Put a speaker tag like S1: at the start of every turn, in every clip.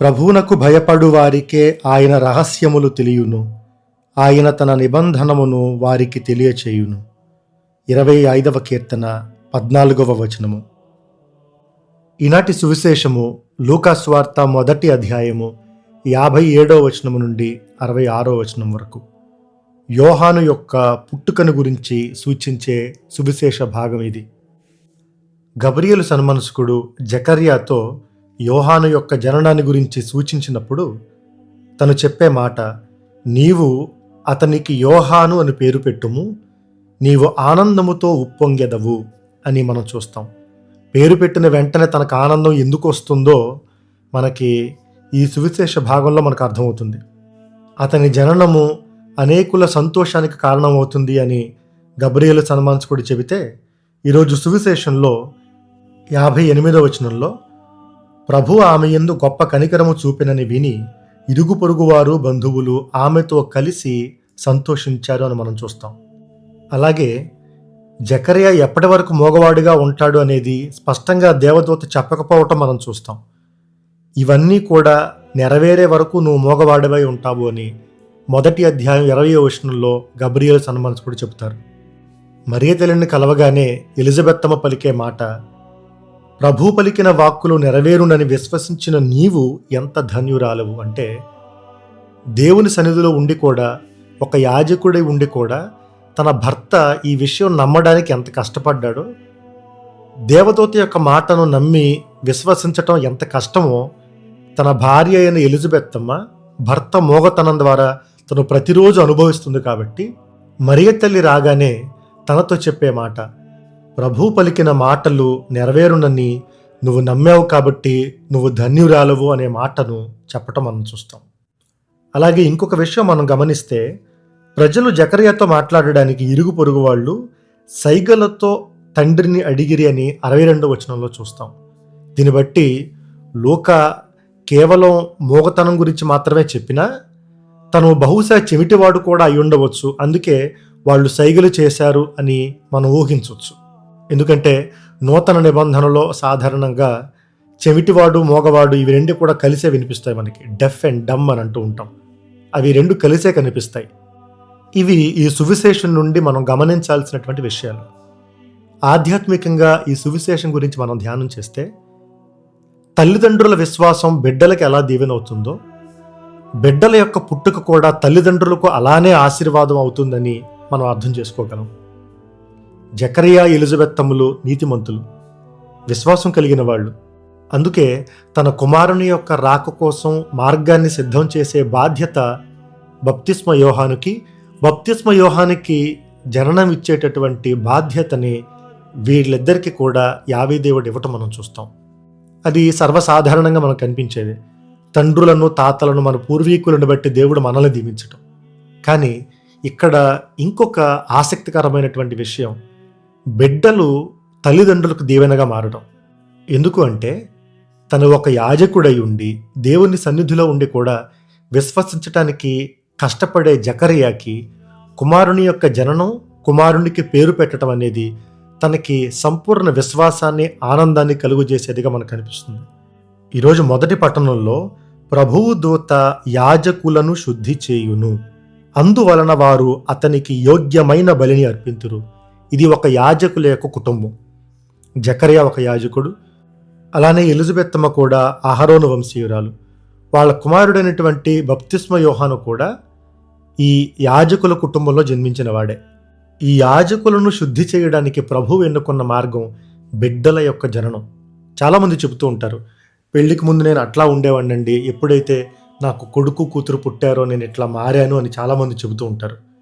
S1: ప్రభువునకు భయపడు వారికే ఆయన రహస్యములు తెలియును. ఆయన తన నిబంధనమును వారికి తెలియచేయును. ఇరవై ఐదవ కీర్తన పద్నాలుగవ వచనము. ఈనాటి సువిశేషము లూకాస్వార్త మొదటి అధ్యాయము యాభై ఏడవ వచనము నుండి అరవై ఆరో వచనం వరకు. యోహాను యొక్క పుట్టుకను గురించి సూచించే సువిశేష భాగం ఇది. గబ్రియలు సన్మనస్కుడు జకర్యాతో యోహాను యొక్క జననాన్ని గురించి సూచించినప్పుడు తను చెప్పే మాట నీవు అతనికి యోహాను అని పేరు పెట్టుము నీవు ఆనందముతో ఉప్పొంగెదవు అని మనం చూస్తాం. పేరు పెట్టిన వెంటనే తనకు ఆనందం ఎందుకు వస్తుందో మనకి ఈ సువిశేష భాగంలో మనకు అర్థమవుతుంది. అతని జననము అనేకుల సంతోషానికి కారణమవుతుంది అని గబ్రియలు సన్మాన్స్కుడు చెబితే ఈరోజు సువిశేషంలో యాభై ఎనిమిదో వచనంలో ప్రభు ఆమె ఎందు గొప్ప కనికరము చూపినని విని ఇరుగు పొరుగువారు బంధువులు ఆమెతో కలిసి సంతోషించారు అని మనం చూస్తాం. అలాగే జకరియా ఎప్పటి వరకు మోగవాడిగా ఉంటాడు అనేది స్పష్టంగా దేవదూత చెప్పకపోవటం మనం చూస్తాం. ఇవన్నీ కూడా నెరవేరే వరకు నువ్వు మోగవాడివై ఉంటావు అని మొదటి అధ్యాయం ఇరవై వచనంలో గబ్రియల్ సన్మాన్స్కుడు చెబుతారు. మరియ తల్లిని కలవగానే ఎలిజబెత్తమ్మ పలికే మాట ప్రభు పలికిన వాక్కులు నెరవేరునని విశ్వసించిన నీవు ఎంత ధన్యురాలవు అంటే దేవుని సన్నిధిలో ఉండి కూడా ఒక యాజకుడై ఉండి కూడా తన భర్త ఈ విషయం నమ్మడానికి ఎంత కష్టపడ్డాడో దేవదూత యొక్క మాటను నమ్మి విశ్వసించటం ఎంత కష్టమో తన భార్య అయిన ఎలిజబెత్తమ్మ భర్త మోగతనం ద్వారా తను ప్రతిరోజు అనుభవిస్తుంది కాబట్టి మరియ తల్లి రాగానే తనతో చెప్పే మాట ప్రభు పలికిన మాటలు నెరవేరునని నువ్వు నమ్మావు కాబట్టి నువ్వు ధన్యురాలవు అనే మాటను చెప్పటం మనం చూస్తాం. అలాగే ఇంకొక విషయం మనం గమనిస్తే ప్రజలు జకర్యాతో మాట్లాడడానికి ఇరుగు పొరుగు వాళ్ళు సైగలతో తండ్రిని అడిగిరి అని అరవై రెండో వచనంలో చూస్తాం. దీన్ని బట్టి లోక కేవలం మోగతనం గురించి మాత్రమే చెప్పినా తను బహుశా చెవిటివాడు కూడా అయి ఉండవచ్చు. అందుకే వాళ్ళు సైగలు చేశారు అని మనం ఊహించవచ్చు. ఎందుకంటే నూతన నిబంధనలో సాధారణంగా చెవిటివాడు మోగవాడు ఇవి రెండు కూడా కలిసే వినిపిస్తాయి మనకి. డెఫ్ అండ్ డమ్ అని అంటూ ఉంటాం. అవి రెండు కలిసే కనిపిస్తాయి. ఇవి ఈ సువిశేషం నుండి మనం గమనించాల్సినటువంటి విషయాలు. ఆధ్యాత్మికంగా ఈ సువిశేషం గురించి మనం ధ్యానం చేస్తే తల్లిదండ్రుల విశ్వాసం బిడ్డలకు ఎలా దీవెనవుతుందో బిడ్డల యొక్క పుట్టుక కూడా తల్లిదండ్రులకు అలానే ఆశీర్వాదం అవుతుందని మనం అర్థం చేసుకోగలం. జకరియా ఎలిజబెత్తమ్ములు నీతిమంతులు విశ్వాసం కలిగిన వాళ్ళు. అందుకే తన కుమారుని యొక్క రాక కోసం మార్గాన్ని సిద్ధం చేసే బాధ్యత బప్తిస్మ యోహానుకి బప్తిస్మ యోహానికి జననం ఇచ్చేటటువంటి బాధ్యతని వీళ్ళిద్దరికీ కూడా యావీ దేవుడు ఇవ్వటం మనం చూస్తాం. అది సర్వసాధారణంగా మనకు కనిపించేది. తండ్రులను తాతలను మన పూర్వీకులను బట్టి దేవుడు మనల్ని దీవించటం. కానీ ఇక్కడ ఇంకొక ఆసక్తికరమైనటువంటి విషయం బిడ్డలు తల్లిదండ్రులకు దీవెనగా మారడం. ఎందుకు అంటే తను ఒక యాజకుడై ఉండి దేవుని సన్నిధిలో ఉండి కూడా విశ్వసించటానికి కష్టపడే జకరియాకి కుమారుని యొక్క జననం కుమారునికి పేరు పెట్టడం అనేది తనకి సంపూర్ణ విశ్వాసాన్ని ఆనందాన్ని కలుగజేసేదిగా మనకు కనిపిస్తుంది ఈరోజు మొదటి పట్టణంలో ప్రభువు దూత యాజకులను శుద్ధి చేయును. అందువలన వారు అతనికి యోగ్యమైన బలిని అర్పింతురు. ఇది ఒక యాజకుల యొక్క కుటుంబం. జకరియా ఒక యాజకుడు. అలానే ఎలిజబెత్తమ్మ కూడా అహరోను వంశీయురాలు. వాళ్ళ కుమారుడైనటువంటి బప్తిస్మ యోహాను కూడా ఈ యాజకుల కుటుంబంలో జన్మించిన వాడే ఈ యాజకులను శుద్ధి చేయడానికి ప్రభువు ఎన్నుకున్న మార్గం బిడ్డల యొక్క జననం. చాలామంది చెబుతూ ఉంటారు పెళ్ళికి ముందు నేను అట్లా ఉండేవాడినండి. ఎప్పుడైతే నాకు కొడుకు కూతురు పుట్టారో నేను ఇట్లా మారాను అని చాలామంది చెబుతూ ఉంటారు.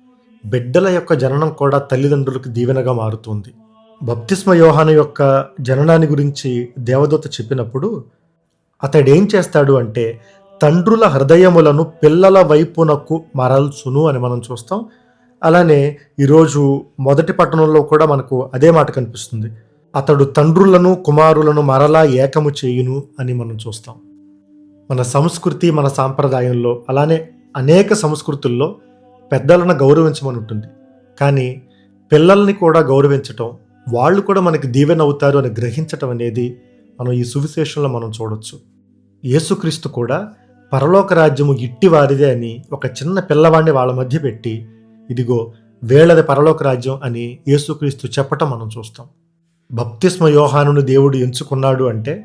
S1: బిడ్డల యొక్క జననం కూడా తల్లిదండ్రులకు దీవెనగా మారుతుంది. బప్తిస్మ యోహాన యొక్క జననాన్ని గురించి దేవదూత చెప్పినప్పుడు అతడేం చేస్తాడు అంటే తండ్రుల హృదయములను పిల్లల వైపునకు మరల్చును అని మనం చూస్తాం. అలానే ఈరోజు మొదటి పట్టణంలో కూడా మనకు అదే మాట కనిపిస్తుంది. అతడు తండ్రులను కుమారులను మరలా ఏకము చేయును అని మనం చూస్తాం. మన సంస్కృతి మన సాంప్రదాయంలో అలానే అనేక సంస్కృతుల్లో పెద్దలను గౌరవించమని ఉంటుంది కానీ పిల్లల్ని కూడా గౌరవించటం వాళ్ళు కూడా మనకి దీవెన అవుతారు అని గ్రహించటం అనేది మనం ఈ సువిశేషంలో మనం చూడొచ్చు. యేసుక్రీస్తు కూడా పరలోక రాజ్యము ఇట్టి వారిదే అని ఒక చిన్న పిల్లవాడిని వాళ్ళ మధ్య పెట్టి ఇదిగో వేళది పరలోక రాజ్యం అని యేసుక్రీస్తు చెప్పటం మనం చూస్తాం. భక్తిస్మ యోహానును దేవుడు ఎంచుకున్నాడు అంటే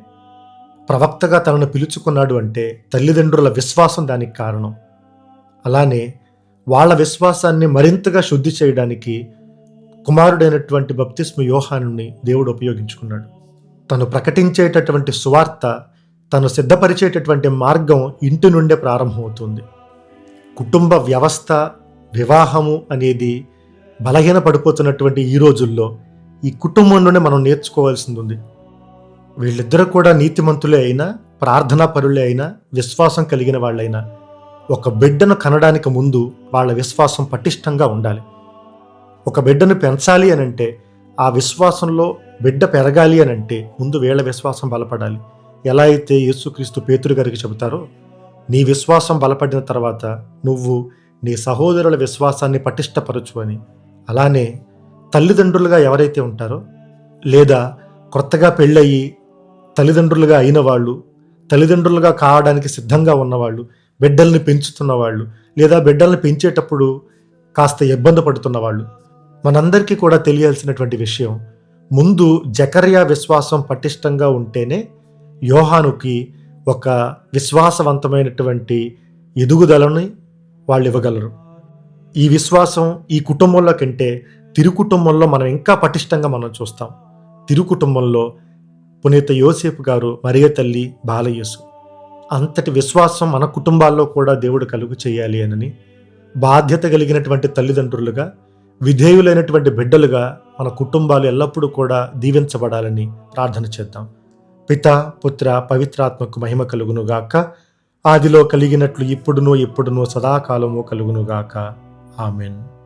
S1: ప్రవక్తగా తనను పిలుచుకున్నాడు అంటే తల్లిదండ్రుల విశ్వాసం దానికి కారణం. అలానే వాళ్ళ విశ్వాసాన్ని మరింతగా శుద్ధి చేయడానికి కుమారుడైనటువంటి బప్తిస్మ యోహానుని దేవుడు ఉపయోగించుకున్నాడు. తను ప్రకటించేటటువంటి సువార్త తను సిద్ధపరిచేటటువంటి మార్గం ఇంటి నుండే ప్రారంభమవుతుంది. కుటుంబ వ్యవస్థ వివాహము అనేది బలహీన పడిపోతున్నటువంటి ఈ రోజుల్లో ఈ కుటుంబం నుండి మనం నేర్చుకోవాల్సింది ఉంది వీళ్ళిద్దరూ కూడా నీతిమంతులే అయినా ప్రార్థనా పరులే అయినా విశ్వాసం కలిగిన వాళ్ళైనా ఒక బిడ్డను కనడానికి ముందు వాళ్ళ విశ్వాసం పటిష్టంగా ఉండాలి. ఒక బిడ్డను పెంచాలి అని అంటే ఆ విశ్వాసంలో బిడ్డ పెరగాలి అని అంటే ముందు వీళ్ళ విశ్వాసం బలపడాలి. ఎలా అయితే యేసుక్రీస్తు పేతురు గారికి చెబుతారో నీ విశ్వాసం బలపడిన తర్వాత నువ్వు నీ సహోదరుల విశ్వాసాన్ని పటిష్టపరచు అని. అలానే తల్లిదండ్రులుగా ఎవరైతే ఉంటారో లేదా కొత్తగా పెళ్ళయి తల్లిదండ్రులుగా అయిన వాళ్ళు తల్లిదండ్రులుగా కావడానికి సిద్ధంగా ఉన్నవాళ్ళు బిడ్డల్ని పెంచుతున్న వాళ్ళు లేదా బిడ్డల్ని పెంచేటప్పుడు కాస్త ఇబ్బంది పడుతున్న వాళ్ళు. మనందరికీ కూడా తెలియాల్సినటువంటి విషయం ముందు జకర్యా విశ్వాసం పటిష్టంగా ఉంటేనే యోహానుకి ఒక విశ్వాసవంతమైనటువంటి ఎదుగుదలని వాళ్ళు ఇవ్వగలరు. ఈ విశ్వాసం ఈ కుటుంబంలో కంటే తిరు కుటుంబంలో మనం ఇంకా పటిష్టంగా మనం చూస్తాం. తిరు కుటుంబంలో పునీత యోసేపు గారు మరియ తల్లి బాలయేసు అంతటి విశ్వాసం మన కుటుంబాల్లో కూడా దేవుడు కలుగు చేయాలి అని బాధ్యత కలిగినటువంటి తల్లిదండ్రులుగా విధేయులైనటువంటి బిడ్డలుగా మన కుటుంబాలు ఎల్లప్పుడూ కూడా దీవించబడాలని ప్రార్థన చేద్దాం. పిత పుత్ర పవిత్రాత్మకు మహిమ కలుగునుగాక ఆదిలో కలిగినట్లు ఇప్పుడునో ఇప్పుడునో సదాకాలము కలుగునుగాక ఆమెన్.